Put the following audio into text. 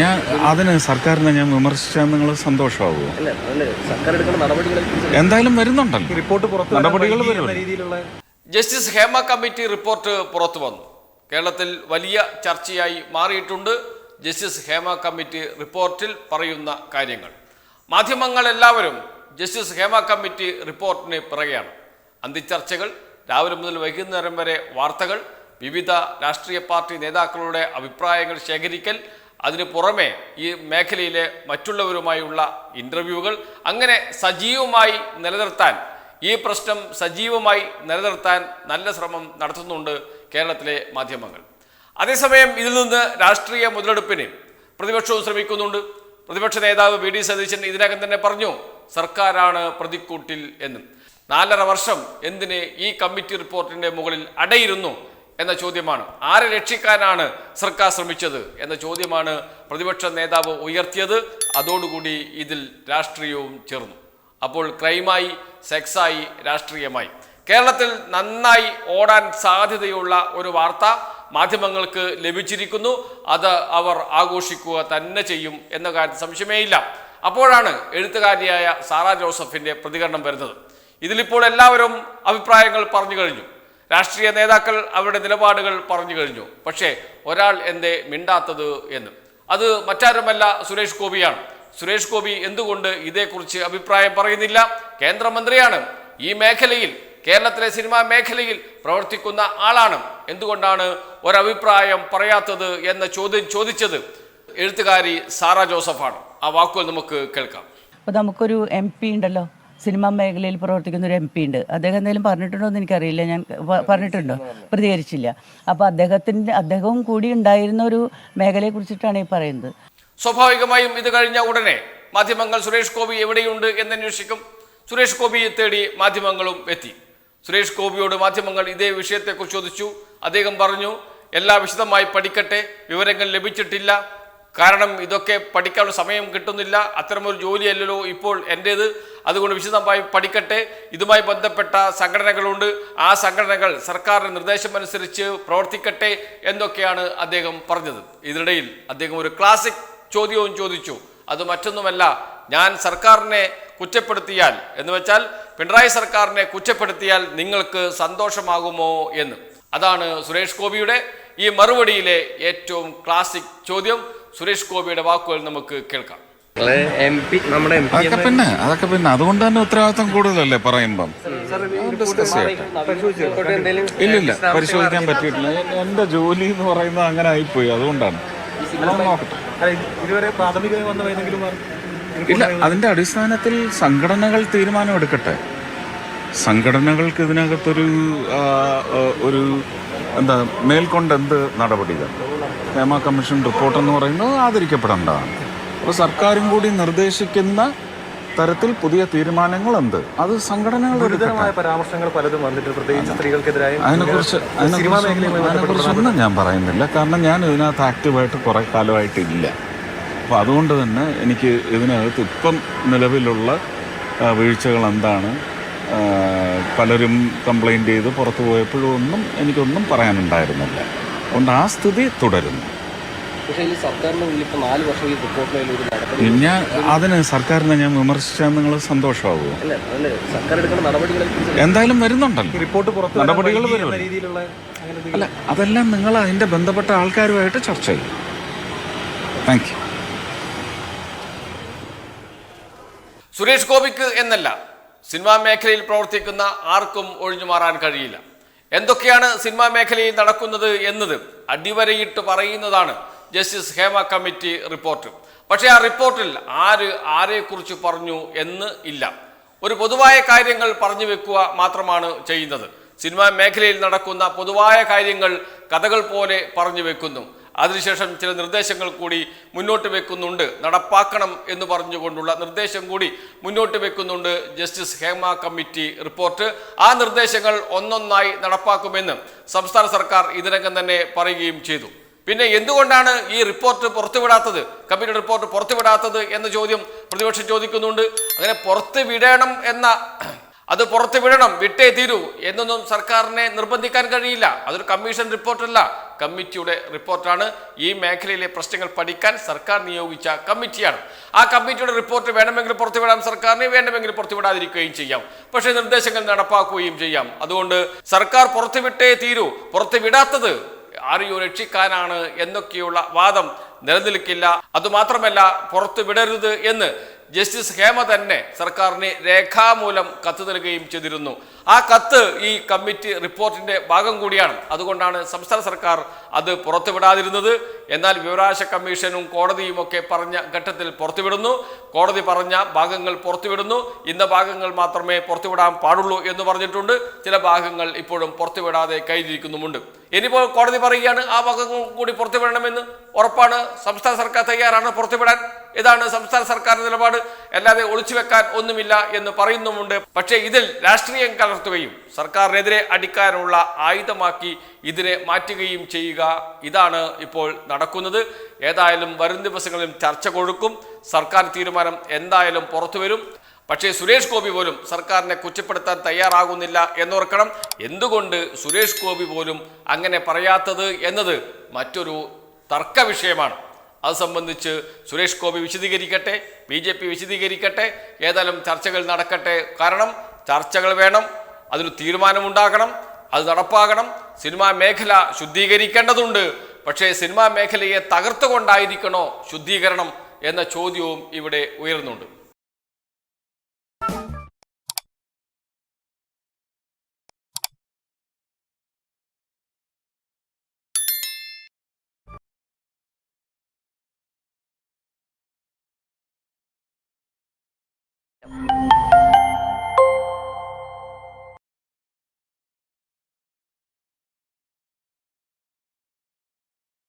ഞാൻ അതിന് സർക്കാരിനെ ഞാൻ വിമർശിച്ചാൽ നിങ്ങൾ സന്തോഷമാവുമോ? എന്തായാലും വരുന്നുണ്ടല്ലോ. റിപ്പോർട്ട് പുറത്ത് നടപടികൾ. രീതിയിലുള്ള ജസ്റ്റിസ് ഹേമ കമ്മിറ്റി റിപ്പോർട്ട് പുറത്തു വന്നു. കേരളത്തിൽ വലിയ ചർച്ചയായി മാറിയിട്ടുണ്ട് ജസ്റ്റിസ് ഹേമ കമ്മിറ്റി റിപ്പോർട്ടിൽ പറയുന്ന കാര്യങ്ങൾ. മാധ്യമങ്ങൾ എല്ലാവരും ജസ്റ്റിസ് ഹേമ കമ്മിറ്റി റിപ്പോർട്ടിന് പിറകെയാണ്. അന്തിച്ചർച്ചകൾ രാവിലെ മുതൽ വൈകുന്നേരം വരെ വാർത്തകൾ വിവിധ രാഷ്ട്രീയ പാർട്ടി നേതാക്കളുടെ അഭിപ്രായങ്ങൾ ശേഖരിക്കൽ അതിനു പുറമെ ഈ മേഖലയിലെ മറ്റുള്ളവരുമായുള്ള ഇന്റർവ്യൂകൾ അങ്ങനെ സജീവമായി നിലനിർത്താൻ ഈ പ്രശ്നം സജീവമായി നിലനിർത്താൻ നല്ല ശ്രമം നടത്തുന്നുണ്ട് കേരളത്തിലെ മാധ്യമങ്ങൾ. അതേസമയം ഇതിൽ നിന്ന് രാഷ്ട്രീയ മുതലെടുപ്പിന് പ്രതിപക്ഷവും ശ്രമിക്കുന്നുണ്ട്. പ്രതിപക്ഷ നേതാവ് വി ഡി സതീശൻ ഇതിനകം തന്നെ പറഞ്ഞു സർക്കാരാണ് പ്രതിക്കൂട്ടിൽ എന്നും. നാലര വർഷം എന്തിന് ഈ കമ്മിറ്റി റിപ്പോർട്ടിന്റെ മുകളിൽ അടയിരുന്നു എന്ന ചോദ്യമാണ്. ആരെ രക്ഷിക്കാനാണ് സർക്കാർ ശ്രമിച്ചത് എന്ന ചോദ്യമാണ് പ്രതിപക്ഷ നേതാവ് ഉയർത്തിയത്. അതോടുകൂടി ഇതിൽ രാഷ്ട്രീയവും ചേർന്നു. അപ്പോൾ ക്രൈമായി സെക്സായി രാഷ്ട്രീയമായി. കേരളത്തിൽ നന്നായി ഓടാൻ സാധ്യതയുള്ള ഒരു വാർത്ത മാധ്യമങ്ങൾക്ക് ലഭിച്ചിരിക്കുന്നു. അത് അവർ ആഘോഷിക്കുക തന്നെ ചെയ്യും എന്ന കാര്യത്തിൽ സംശയമേയില്ല അപ്പോഴാണ് എഴുത്തുകാരിയായ സാറാ ജോസഫിന്റെ പ്രതികരണം വരുന്നത്. ഇതിലിപ്പോൾ എല്ലാവരും അഭിപ്രായങ്ങൾ പറഞ്ഞു കഴിഞ്ഞു. രാഷ്ട്രീയ നേതാക്കൾ അവരുടെ നിലപാടുകൾ പറഞ്ഞു കഴിഞ്ഞു. പക്ഷേ ഒരാൾ എന്തേ മിണ്ടാത്തത് എന്ന്. അത് മറ്റാരുമല്ല സുരേഷ് ഗോപിയാണ്. സുരേഷ് ഗോപി എന്തുകൊണ്ട് ഇതേക്കുറിച്ച് അഭിപ്രായം പറയുന്നില്ല? കേന്ദ്രമന്ത്രിയാണ്. ഈ മേഖലയിൽ കേരളത്തിലെ സിനിമാ മേഖലയിൽ പ്രവർത്തിക്കുന്ന ആളാണ്. എന്തുകൊണ്ടാണ് ഒരഭിപ്രായം പറയാത്തത് എന്ന ചോദ്യം ചോദിച്ചത് എഴുത്തുകാരി സാറ ജോസഫാണ്. ആ വാക്കുകൾ നമുക്ക് കേൾക്കാം. അപ്പോൾ നമുക്കൊരു എം പി ഉണ്ടല്ലോ. സിനിമാ മേഖലയിൽ പ്രവർത്തിക്കുന്ന ഒരു എം പി ഉണ്ട്. അദ്ദേഹം എന്തെങ്കിലും പറഞ്ഞിട്ടുണ്ടോ എന്ന് എനിക്കറിയില്ല. ഞാൻ പറഞ്ഞിട്ടുണ്ടോ? പ്രതികരിച്ചില്ല. അപ്പോൾ അദ്ദേഹത്തിന്റെ അദ്ദേഹവും കൂടി ഉണ്ടായിരുന്ന ഒരു മേഖലയെ കുറിച്ചിട്ടാണ് ഈ പറയുന്നത്. സ്വാഭാവികമായും ഇത് കഴിഞ്ഞ ഉടനെ മാധ്യമങ്ങൾ സുരേഷ് ഗോപി എവിടെയുണ്ട് എന്ന് അന്വേഷിക്കും. സുരേഷ് ഗോപിയെ തേടി മാധ്യമങ്ങളും എത്തി. സുരേഷ് ഗോപിയോട് മാധ്യമങ്ങൾ ഇതേ വിഷയത്തെക്കുറിച്ച് ചോദിച്ചു. അദ്ദേഹം പറഞ്ഞു എല്ലാ വിശദമായി പഠിക്കട്ടെ. വിവരങ്ങൾ ലഭിച്ചിട്ടില്ല. കാരണം ഇതൊക്കെ പഠിക്കാനുള്ള സമയം കിട്ടുന്നില്ല. അത്തരമൊരു ജോലിയല്ലല്ലോ ഇപ്പോൾ എന്റേത് അതുകൊണ്ട് വിശദമായി പഠിക്കട്ടെ. ഇതുമായി ബന്ധപ്പെട്ട സംഘടനകളുണ്ട്. ആ സംഘടനകൾ സർക്കാരിന്റെ നിർദ്ദേശമനുസരിച്ച് പ്രവർത്തിക്കട്ടെ എന്നൊക്കെയാണ് അദ്ദേഹം പറഞ്ഞത്. ഇതിനിടയിൽ അദ്ദേഹം ഒരു ക്ലാസിക് ചോദ്യവും ചോദിച്ചു. അത് മറ്റൊന്നുമല്ല ഞാൻ സർക്കാരിനെ കുറ്റപ്പെടുത്തിയാൽ എന്ന് വെച്ചാൽ പിണറായി സർക്കാരിനെ കുറ്റപ്പെടുത്തിയാൽ നിങ്ങൾക്ക് സന്തോഷമാകുമോ എന്ന്. അതാണ് സുരേഷ് ഗോപിയുടെ ഈ മറുപടിയിലെ ഏറ്റവും ക്ലാസിക് ചോദ്യം. സുരേഷ് ഗോപിയുടെ വാക്കുകൾ നമുക്ക് കേൾക്കാം. അതൊക്കെ പിന്നെ അതൊക്കെ പിന്നെ. അതുകൊണ്ട് തന്നെ ഉത്തരവാദിത്തം കൂടുതലല്ലേ പറയുമ്പം? ഇല്ലില്ല പരിശോധിക്കാൻ പറ്റിയിട്ടില്ല. എന്റെ ജോലി എന്ന് പറയുന്നത് അങ്ങനെ ആയിപ്പോയി അതുകൊണ്ടാണ്. ഇല്ല അതിന്റെ അടിസ്ഥാനത്തിൽ സംഘടനകൾ തീരുമാനമെടുക്കട്ടെ സംഘടനകൾക്ക് ഇതിനകത്തൊരു ഒരു എന്താ മേൽക്കൊണ്ട് എന്ത് നടപടികൾ? ഹേമ കമ്മീഷൻ റിപ്പോർട്ട് എന്ന് പറയുന്നത് ആദരിക്കപ്പെടേണ്ടതാണ്. അപ്പോൾ സർക്കാരും കൂടി നിർദ്ദേശിക്കുന്ന തരത്തിൽ പുതിയ തീരുമാനങ്ങൾ എന്ത് അത് സംഘടനകൾ ഗുരുതരമായ പരാമർശങ്ങൾ പലതും വന്നിട്ടുണ്ട്. പ്രത്യേകിച്ച് സ്ത്രീകൾക്കെതിരായ അതിനെക്കുറിച്ച് അതിനെക്കുറിച്ചൊന്നും ഞാൻ പറയുന്നില്ല. കാരണം ഞാൻ ഇതിനകത്ത് ആക്റ്റീവായിട്ട് കുറേ കാലമായിട്ടില്ല. അപ്പോൾ അതുകൊണ്ട് തന്നെ എനിക്ക് ഇതിനകത്ത് ഇപ്പം നിലവിലുള്ള വീഴ്ചകൾ എന്താണ് പലരും കംപ്ലൈന്റ് ചെയ്ത് പുറത്തു പോയപ്പോഴും ഒന്നും എനിക്കൊന്നും പറയാനുണ്ടായിരുന്നില്ല. അതുകൊണ്ട് ആ സ്ഥിതി തുടരുന്നു. ഞാൻ അതിന് സർക്കാരിനെ ഞാൻ വിമർശിച്ചാൽ നിങ്ങൾ സന്തോഷമാകുമോ അല്ല അതല്ല സർക്കാർ എടുക്കുന്ന നടപടികളെ എന്തായാലും വരുന്നുണ്ടല്ലോ. റിപ്പോർട്ട് പുറത്ത് നടപടികൾ അല്ല അതെല്ലാം നിങ്ങൾ അതിന്റെ ബന്ധപ്പെട്ട ആൾക്കാരുമായിട്ട് ചർച്ച ചെയ്യും. താങ്ക് യു സുരേഷ് ഗോപിക്ക് എന്നല്ല സിനിമാ മേഖലയിൽ പ്രവർത്തിക്കുന്ന ആർക്കും ഒഴിഞ്ഞു മാറാൻ കഴിയില്ല. എന്തൊക്കെയാണ് സിനിമാ മേഖലയിൽ നടക്കുന്നത് എന്നത് അടിവരയിട്ട് പറയുന്നതാണ് ജസ്റ്റിസ് ഹേമ കമ്മിറ്റി റിപ്പോർട്ട്. പക്ഷേ ആ റിപ്പോർട്ടിൽ ആര് ആരെക്കുറിച്ച് പറഞ്ഞു എന്ന് ഇല്ല. ഒരു പൊതുവായ കാര്യങ്ങൾ പറഞ്ഞു വെക്കുക മാത്രമാണ് ചെയ്യുന്നത്. സിനിമാ മേഖലയിൽ നടക്കുന്ന പൊതുവായ കാര്യങ്ങൾ കഥകൾ പോലെ പറഞ്ഞു വെക്കുന്നു. അതിനുശേഷം ചില നിർദ്ദേശങ്ങൾ കൂടി മുന്നോട്ട് വെക്കുന്നുണ്ട്. നടപ്പാക്കണം എന്ന് പറഞ്ഞുകൊണ്ടുള്ള നിർദ്ദേശം കൂടി മുന്നോട്ട് വെക്കുന്നുണ്ട് ജസ്റ്റിസ് ഹേമ കമ്മിറ്റി റിപ്പോർട്ട്. ആ നിർദ്ദേശങ്ങൾ ഒന്നൊന്നായി നടപ്പാക്കുമെന്ന് സംസ്ഥാന സർക്കാർ ഇതിനകം തന്നെ പറയുകയും ചെയ്തു. പിന്നെ എന്തുകൊണ്ടാണ് ഈ റിപ്പോർട്ട് പുറത്തുവിടാത്തത്? കമ്മിറ്റി റിപ്പോർട്ട് പുറത്തുവിടാത്തത് എന്ന ചോദ്യം പ്രതിപക്ഷം ചോദിക്കുന്നുണ്ട്. അങ്ങനെ പുറത്ത് വിടണം എന്ന അത് പുറത്തുവിടണം വിട്ടേ തീരൂ എന്നൊന്നും സർക്കാരിനെ നിർബന്ധിക്കാൻ കഴിയില്ല. അതൊരു കമ്മീഷൻ റിപ്പോർട്ടല്ല. കമ്മിറ്റിയുടെ റിപ്പോർട്ടാണ്. ഈ മേഖലയിലെ പ്രശ്നങ്ങൾ പഠിക്കാൻ സർക്കാർ നിയോഗിച്ച കമ്മിറ്റിയാണ്. ആ കമ്മിറ്റിയുടെ റിപ്പോർട്ട് വേണമെങ്കിൽ പുറത്തുവിടാം. സർക്കാരിന് വേണമെങ്കിൽ പുറത്തുവിടാതിരിക്കുകയും ചെയ്യാം. പക്ഷേ നിർദ്ദേശങ്ങൾ നടപ്പാക്കുകയും ചെയ്യാം. അതുകൊണ്ട് സർക്കാർ പുറത്തുവിട്ടേ തീരൂ. പുറത്തുവിടാത്തത് ആരെയോ രക്ഷിക്കാനാണ് എന്നൊക്കെയുള്ള വാദം നിലനിൽക്കില്ല. അതുമാത്രമല്ല പുറത്തു വിടരുത് എന്ന് ജസ്റ്റിസ് ഹേമ തന്നെ സർക്കാരിന് രേഖാമൂലം കത്ത് നൽകുകയും ചെയ്തിരുന്നു. ആ കത്ത് ഈ കമ്മിറ്റി റിപ്പോർട്ടിന്റെ ഭാഗം കൂടിയാണ്. അതുകൊണ്ടാണ് സംസ്ഥാന സർക്കാർ അത് പുറത്തുവിടാതിരുന്നത്. എന്നാൽ വിവരാശ കമ്മീഷനും കോടതിയും ഒക്കെ പറഞ്ഞ ഘട്ടത്തിൽ പുറത്തുവിടുന്നു. കോടതി പറഞ്ഞ ഭാഗങ്ങൾ പുറത്തുവിടുന്നു. ഇന്ന ഭാഗങ്ങൾ മാത്രമേ പുറത്തുവിടാൻ പാടുള്ളൂ എന്ന് പറഞ്ഞിട്ടുണ്ട്. ചില ഭാഗങ്ങൾ ഇപ്പോഴും പുറത്തുവിടാതെ കൈതിരിക്കുന്നുമുണ്ട് ഇനിയിപ്പോൾ കോടതി പറയുകയാണ് ആ ഭാഗങ്ങൾ കൂടി പുറത്തുവിടണമെന്ന്. ഉറപ്പാണ് സംസ്ഥാന സർക്കാർ തയ്യാറാണ് പുറത്തുവിടാൻ. ഇതാണ് സംസ്ഥാന സർക്കാർ നിലപാട്. അല്ലാതെ ഒളിച്ചു വെക്കാൻ ഒന്നുമില്ല എന്ന് പറയുന്നുമുണ്ട്. പക്ഷേ ഇതിൽ രാഷ്ട്രീയം കലർത്തുകയും സർക്കാരിനെതിരെ അടിക്കാനുള്ള ആയുധമാക്കി ഇതിനെ മാറ്റുകയും ചെയ്യുക ഇതാണ് ഇപ്പോൾ നടക്കുന്നത്. ഏതായാലും വരും ദിവസങ്ങളിൽ ചർച്ച കൊഴുക്കും. സർക്കാർ തീരുമാനം എന്തായാലും പുറത്തു വരും. പക്ഷേ സുരേഷ് ഗോപി പോലും സർക്കാരിനെ കുറ്റപ്പെടുത്താൻ തയ്യാറാകുന്നില്ല എന്നോർക്കണം. എന്തുകൊണ്ട് സുരേഷ് ഗോപി പോലും അങ്ങനെ പറയാത്തത് എന്നത് മറ്റൊരു തർക്ക വിഷയമാണ്. അത് സംബന്ധിച്ച് സുരേഷ് ഗോപി വിശദീകരിക്കട്ടെ ബി ജെ പി വിശദീകരിക്കട്ടെ ഏതായാലും ചർച്ചകൾ നടക്കട്ടെ. കാരണം ചർച്ചകൾ വേണം അതിന് തീരുമാനമുണ്ടാകണം അത് നടപ്പാകണം. സിനിമാ മേഖല ശുദ്ധീകരിക്കേണ്ടതുണ്ട്. പക്ഷേ സിനിമാ മേഖലയെ തകർത്തുകൊണ്ടായിരിക്കണോ ശുദ്ധീകരണം എന്ന ചോദ്യവും ഇവിടെ ഉയർന്നുണ്ട് you